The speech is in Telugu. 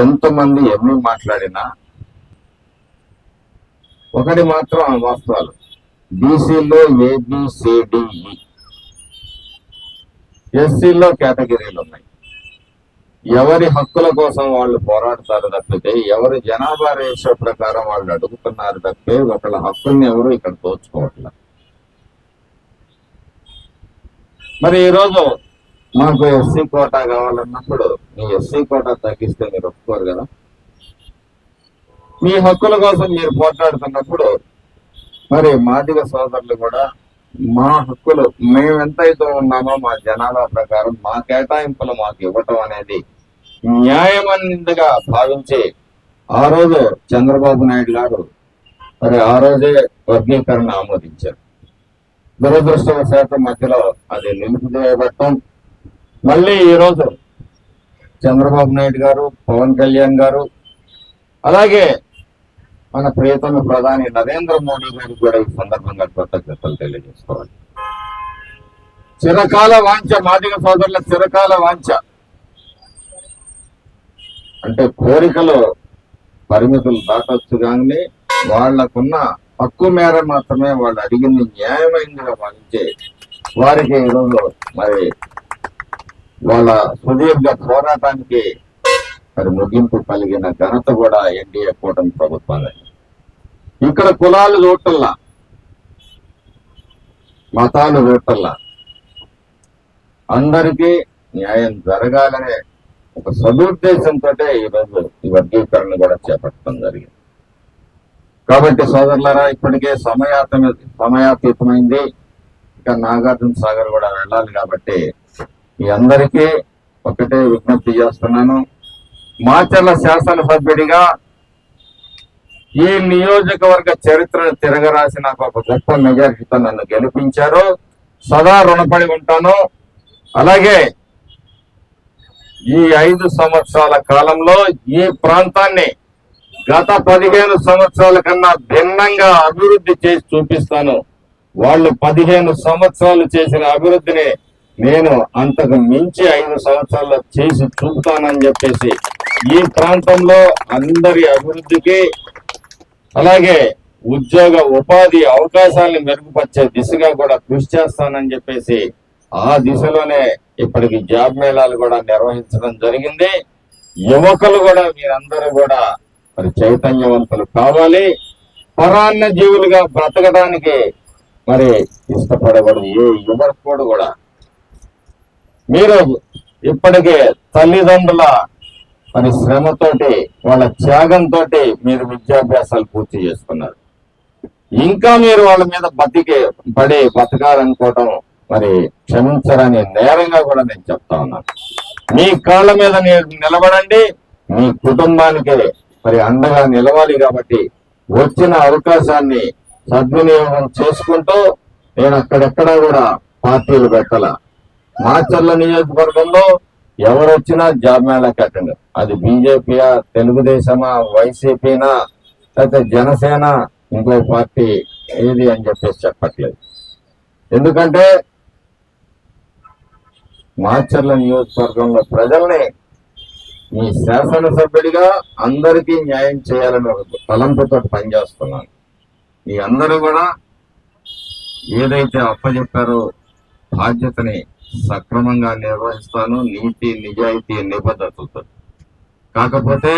ఎంతమంది ఎన్ని మాట్లాడినా ఒకటి మాత్రం వాస్తవాలు. బీసీలో ఏబిసిడిఈ ఎస్సీలో కేటగిరీలు ఉన్నాయి. ఎవరి హక్కుల కోసం వాళ్ళు పోరాడతారు తప్పితే ఎవరి జనాభా రేష ప్రకారం వాళ్ళు అడుగుతున్నారు తప్పితే ఒకళ్ళ హక్కుల్ని ఎవరు ఇక్కడ దోచుకోవట్లేదు. మరి ఈరోజు మాకు ఎస్సీ కోటా కావాలన్నప్పుడు మీ ఎస్సీ కోటా తగ్గిస్తే మీరు ఒప్పుకోరు కదా? మీ హక్కుల కోసం మీరు పోట్లాడుతున్నప్పుడు మరి మాదిగ సోదరులు కూడా మా హక్కులు మేమెంతైతే ఉన్నామో మా జనాభా ప్రకారం మా కేటాయింపులు మాకు ఇవ్వటం అనేది న్యాయమైనదిగా భావించి ఆ రోజు చంద్రబాబు నాయుడు గారు మరి ఆ రోజే వర్గీకరణ ఆమోదించారు. దురదృష్టవశాత్తు మధ్యలో అది నిలిపివేయబట్టం మళ్ళీ ఈ రోజు చంద్రబాబు నాయుడు గారు పవన్ కళ్యాణ్ గారు అలాగే మన ప్రియతమ ప్రధాని నరేంద్ర మోడీ గారికి కూడా ఈ సందర్భంగా కృతజ్ఞతలు తెలియజేసుకోవాలి. చిరకాల వాంఛ మాదిగ సోదరుల చిరకాల వాంఛ. అంటే కోరికలు పరిమితులు దాటొచ్చు కానీ వాళ్ళకున్న హక్కు మేర మాత్రమే వాళ్ళు అడిగింది న్యాయమైందిగా భావించే వారికి ఈరోజు మరి వాళ్ళ సుదీర్ఘ పోరాటానికి మరి ముగింపు కలిగిన ఘనత కూడా ఎన్డీఏ కూటమి ప్రభుత్వాలే. ఇక్కడ కులాలు లోటల్లా మతాలు లోటల్లా అందరికీ న్యాయం జరగాలనే ఒక సదుద్దేశంతో ఈరోజు ఈ వర్గీకరణ కూడా చేపట్టడం జరిగింది. కాబట్టి సోదరులరా ఇప్పటికే సమయాతమ సమయాతీతమైంది. ఇక నాగార్జున సాగర్ కూడా వెళ్ళాలి కాబట్టి మీ అందరికీ ఒకటే విజ్ఞప్తి చేస్తున్నాను. మాచర్ల శాసనసభ్యుడిగా ఈ నియోజకవర్గ చరిత్రను తిరగరాసి నాకు ఒక గొప్ప మెజారిటీతో నన్ను గెలిపించారు. సదా రుణపడి ఉంటాను. అలాగే ఈ ఐదు సంవత్సరాల కాలంలో ఈ ప్రాంతాన్ని గత పదిహేను సంవత్సరాల కన్నా భిన్నంగా అభివృద్ధి చేసి చూపిస్తాను. వాళ్ళు పదిహేను సంవత్సరాలు చేసిన అభివృద్ధిని నేను అంతకు మించి ఐదు సంవత్సరాలు చేసి చూపుతానని చెప్పేసి ఈ ప్రాంతంలో అందరి అభివృద్ధికి అలాగే ఉద్యోగ ఉపాధి అవకాశాలను మెరుగుపరిచే దిశగా కూడా కృషి చేస్తానని చెప్పేసి ఆ దిశలోనే ఇప్పటికి జాబ్ మేళాలు కూడా నిర్వహించడం జరిగింది. యువకులు కూడా మీరందరూ కూడా మరి చైతన్యవంతులు కావాలి. పరాన్న జీవులుగా బ్రతకడానికి మరి ఇష్టపడబడి ఏ యువకుడు కూడా మీరు ఇప్పటికే తల్లిదండ్రుల మరి శ్రమతోటి వాళ్ళ త్యాగంతో మీరు విద్యాభ్యాసాలు పూర్తి చేసుకున్నారు. ఇంకా మీరు వాళ్ళ మీద బతికి పడి బతకాలనుకోవటం మరి క్షమించరని నేరంగా కూడా నేను చెప్తా ఉన్నాను. మీ కాళ్ళ మీద నిలబడండి మీ కుటుంబానికి మరి అండగా నిలవాలి కాబట్టి వచ్చిన అవకాశాన్ని సద్వినియోగం చేసుకుంటూ నేను అక్కడెక్కడా కూడా పార్టీలు పెట్టాల? మాచర్ల నియోజకవర్గంలో ఎవరు వచ్చినా జాబ్ మేళాకి అటెండ్ అది బీజేపీయా తెలుగుదేశమా వైసీపీనా లేకపోతే జనసేన ఇంకో పార్టీ ఏది అని చెప్పేసి చెప్పట్లేదు. ఎందుకంటే మాచర్ల నియోజకవర్గంలో ప్రజల్ని మీ శాసనసభ్యుడిగా అందరికీ న్యాయం చేయాలని ఒక తలంపుతో పనిచేస్తున్నాను. మీ అందరూ కూడా ఏదైతే అప్పచెప్పారో బాధ్యతని సక్రమంగా నిర్వహిస్తాను నీతి నిజాయితీ నిబద్ధతతో కాకపోతే